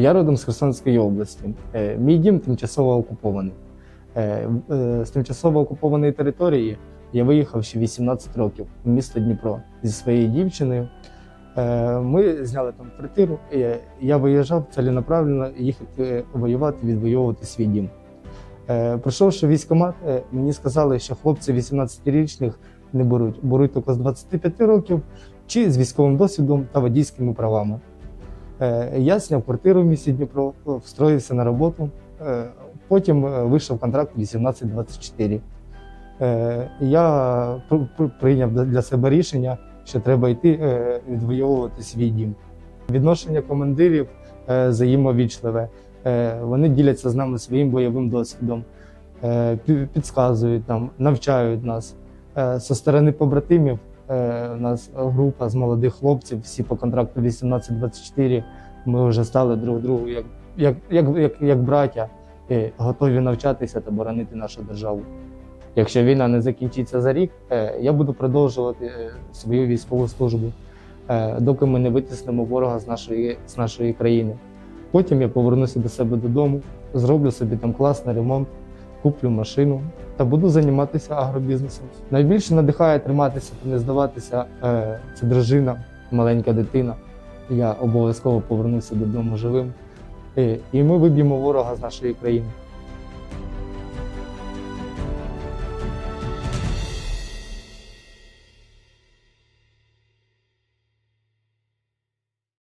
Я родом з Херсонської області. Е, Мій дім тимчасово окупований. Е, е, З тимчасово окупованої території я виїхав ще 18 років в місто Дніпро зі своєю дівчиною. Ми зняли там квартиру. Я виїжджав ціленаправленно їхати воювати, відвоювати свій дім. Пройшовши військкомат, е, мені сказали, що хлопці 18-річних не беруть, беруть тільки з 25 років чи з військовим досвідом та водійськими правами. Е, Я зняв квартиру в місті Дніпро, встроївся на роботу. Е, Потім е, вийшов контракт 18-24. Е, Я пр- пр- прийняв для- себе рішення, що треба йти відвоювати свій дім. Відношення командирів взаємовічливе. Вони діляться з нами своїм бойовим досвідом, підказують нам, навчають нас. Зі сторони побратимів у нас група з молодих хлопців, всі по контракту 18-24. Ми вже стали друг другу як, як, як, як, як браття, і готові навчатися та боронити нашу державу. Якщо війна не закінчиться за рік, е, я буду продовжувати е, свою військову службу, е, доки ми не витіснемо ворога з нашої, з нашої країни. Потім я повернуся до себе додому, зроблю собі там класний ремонт, куплю машину та буду займатися агробізнесом. Найбільше надихає триматися та не здаватися е, це дружина, маленька дитина. Я обов'язково повернуся додому живим. Е, І ми виб'ємо ворога з нашої країни.